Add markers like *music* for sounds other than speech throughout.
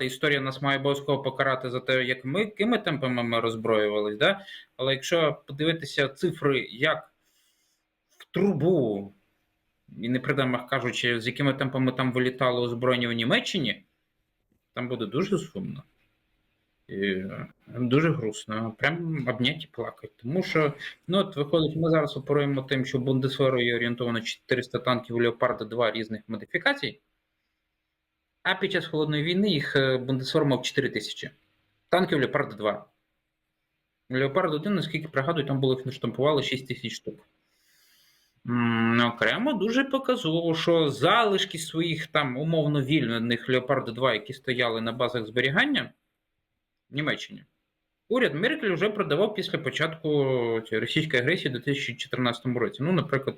історія нас має обов'язково покарати за те, як ми якими темпами ми роззброювались, да? але якщо подивитися цифри, як в трубу, і не придамах кажучи, з якими темпами там вилітало озброєння в Німеччині, там буде дуже сумно. І е, дуже грустно, прям обняти і плакати. Тому що, ну от виходить, ми зараз оперуємо тим, що Бундесверою орієнтовано 400 танків Леопарда 2 різних модифікацій, а під час холодної війни їх Бундесвер мав 4 тисячі. Танків Леопард 2. Леопард 1, наскільки пригадую, там було їх наштампували 6 тисяч штук. Окремо дуже показово, що залишки своїх там умовно вільних Леопард 2, які стояли на базах зберігання в Німеччині, уряд Меркель вже продавав після початку російської агресії у 2014 році. Ну, наприклад,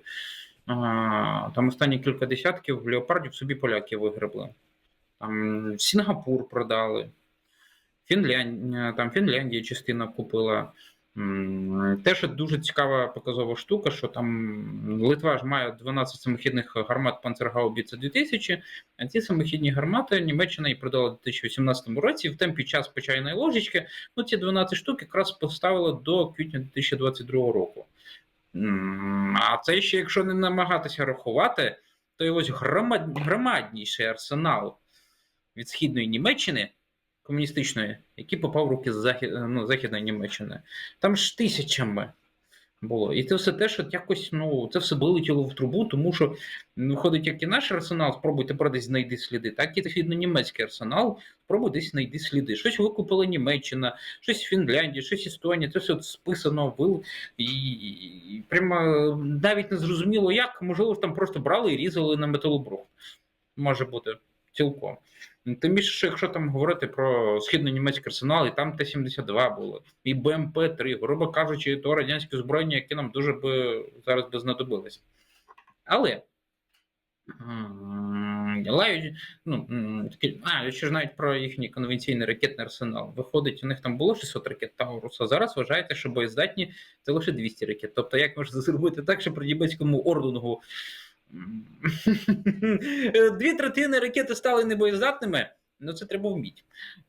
там останні кілька десятків леопардів собі поляки вигребли. Там Сінгапур продали, Фінляндія, там Фінляндія частина купила. Теж дуже цікава показова штука, що там Литва ж має 12 самохідних гармат Панцергаубіца 2000, а ці самохідні гармати Німеччина і продала у 2018 році. І в темпі час по ложечки. Ну, ці 12 штук якраз поставила до квітня 2022 року. А це ще, якщо не намагатися рахувати, то і ось громад... громадніший арсенал від східної Німеччини комуністичної, який попав в руки захід... ну, Західної Німеччини. Там ж тисячами було. І це все те, що якось ну, це все вилетіло в трубу, тому що ну, виходить, як і наш арсенал, спробуйте про десь знайти сліди, так і східно-німецький арсенал, спробуй десь знайти сліди. Щось викупила Німеччина, щось Фінляндія, щось Естонія, це все списано вил. І, і прямо навіть не зрозуміло як, можливо, там просто брали і різали на металобрух. Може бути цілком. Тим більше, що якщо там говорити про східно-німецький арсенал, і там Т-72 було, і БМП-3, грубо кажучи, то радянське зброєння, яке нам дуже би зараз би знадобилось. Але лають, ну, такі, а, ще ж навіть про їхній конвенційний ракетний арсенал. Виходить, у них там було 600 ракет Таурус, а зараз вважаєте, що боєздатні це лише 200 ракет. Тобто, як можна зробити так, що при німецькому ордунгу *laughs* Дві третини ракети стали небоєздатними, ну це треба вміти.